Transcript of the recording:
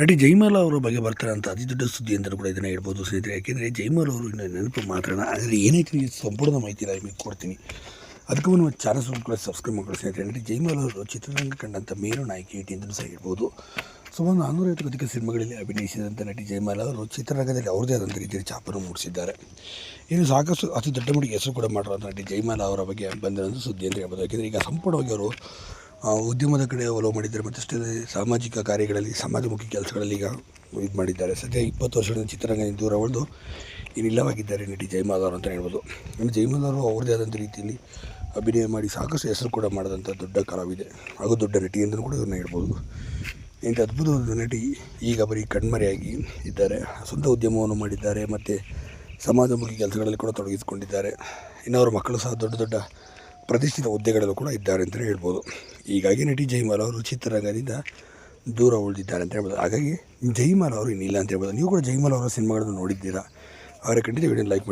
ನಟಿ ಜೈಮಾಲ ಅವರ ಬಗ್ಗೆ ಬರ್ತಾರೆ ಅಂತ ಅತಿ ದೊಡ್ಡ ಸುದ್ದಿ ಅಂತ ಕೂಡ ಇದನ್ನು ಹೇಳ್ಬೋದು ಸ್ನೇಹಿತರೆ. ಯಾಕೆಂದರೆ ಜೈಮಾಲ ಅವರು ಇನ್ನು ನೆನಪು ಮಾತ್ರ ಆದರೆ ಏನೈತೆ ಸಂಪೂರ್ಣ ಮಾಹಿತಿ ನಿಮಗೆ ಕೊಡ್ತೀನಿ. ಅದಕ್ಕೂ ಮುನ್ನ ಚಾನಲ್ ಕೂಡ ಸಬ್ಸ್ಕ್ರೈಬ್ ಮಾಡ್ಕೊಳ್ಳಿ ಸ್ನೇಹಿತರೆ. ನಟಿ ಜೈಮಾಲ ಅವರು ಚಿತ್ರರಂಗ ಕಂಡಂಥ ಮೇರು ನಾಯಕಿ ಇಟ್ಟಿ ಅಂತಲೂ ಸಹ ಹೇಳ್ಬೋದು. ಸುಮಾರು ನಾನ್ನೂರೈವತ್ತು ಅಧಿಕ ಸಿನಿಮಾಗಳಲ್ಲಿ ಅಭಿನಯಿಸಿದಂಥ ನಟಿ ಜೈಮಾಲ ಅವರು ಚಿತ್ರರಂಗದಲ್ಲಿ ಅವ್ರದೇ ಆದಂಥ ರೀತಿಯಲ್ಲಿ ಛಾಪನ್ನು ಮೂಡಿಸಿದ್ದಾರೆ. ಇನ್ನು ಸಾಕಷ್ಟು ಅತಿ ದೊಡ್ಡ ಮಟ್ಟಿಗೆ ಹೆಸರು ಕೂಡ ಮಾಡಿರೋ ನಟಿ ಜೈಮಾಲ ಅವರ ಬಗ್ಗೆ ಬಂದಿರೋದು ಸುದ್ದಿ ಅಂತ ಹೇಳ್ಬೋದು. ಯಾಕೆಂದರೆ ಈಗ ಸಂಪೂರ್ಣವಾಗಿ ಅವರು ಉದ್ಯಮದ ಕಡೆ ಒಲವು ಮಾಡಿದ್ದಾರೆ ಮತ್ತು ಅಷ್ಟೇ ಸಾಮಾಜಿಕ ಕಾರ್ಯಗಳಲ್ಲಿ ಸಮಾಜಮುಖಿ ಕೆಲಸಗಳಲ್ಲಿ ಈಗ ಇದು ಮಾಡಿದ್ದಾರೆ. ಸದ್ಯ ಇಪ್ಪತ್ತು ವರ್ಷಗಳ ಚಿತ್ರರಂಗದಿಂದ ದೂರ ಉಳಿದು ಇನ್ನಿಲ್ಲವಾಗಿದ್ದಾರೆ ನಟಿ ಜಯಮಾಲ ಅವರು ಅಂತ ಹೇಳ್ಬೋದು. ಇನ್ನು ಜಯಮಾಲ ಅವರು ಅವ್ರದ್ದೇ ಆದಂಥ ರೀತಿಯಲ್ಲಿ ಅಭಿನಯ ಮಾಡಿ ಸಾಕಷ್ಟು ಹೆಸರು ಕೂಡ ಮಾಡಿದಂಥ ದೊಡ್ಡ ಕಲಾವಿದೆ ಹಾಗೂ ದೊಡ್ಡ ನಟಿ ಅಂತಲೂ ಕೂಡ ಇವ್ರನ್ನ ಹೇಳ್ಬೋದು. ಇಂಥ ಅದ್ಭುತವಾದ ನಟಿ ಈಗ ಬರೀ ಕಣ್ಮರೆಯಾಗಿ ಇದ್ದಾರೆ. ಸ್ವಂತ ಉದ್ಯಮವನ್ನು ಮಾಡಿದ್ದಾರೆ ಮತ್ತು ಸಮಾಜಮುಖಿ ಕೆಲಸಗಳಲ್ಲಿ ಕೂಡ ತೊಡಗಿಸಿಕೊಂಡಿದ್ದಾರೆ. ಇನ್ನು ಅವರ ಮಕ್ಕಳು ಸಹ ದೊಡ್ಡ ದೊಡ್ಡ ಪ್ರತಿಷ್ಠಿತ ಹುದ್ದೆಗಳಲ್ಲೂ ಕೂಡ ಇದ್ದಾರೆ ಅಂತಲೇ ಹೇಳ್ಬೋದು. ಹೀಗಾಗಿ ನಟಿ ಜೈಮಾಲ ಅವರು ಚಿತ್ರರಂಗದಿಂದ ದೂರ ಉಳಿದಿದ್ದಾರೆ ಅಂತ ಹೇಳ್ಬೋದು. ಹಾಗಾಗಿ ಜೈಮಾಲ ಅವರು ಇನ್ನಿಲ್ಲ ಅಂತ ಹೇಳ್ಬೋದು. ನೀವು ಕೂಡ ಜೈಮಾಲ ಅವರ ಸಿನಿಮಾಗಳನ್ನು ನೋಡಿದ್ದೀರಾ? ಅವರ ಖಂಡಿತ ವಿಡಿಯೋ ಲೈಕ್ ಮಾಡಿ.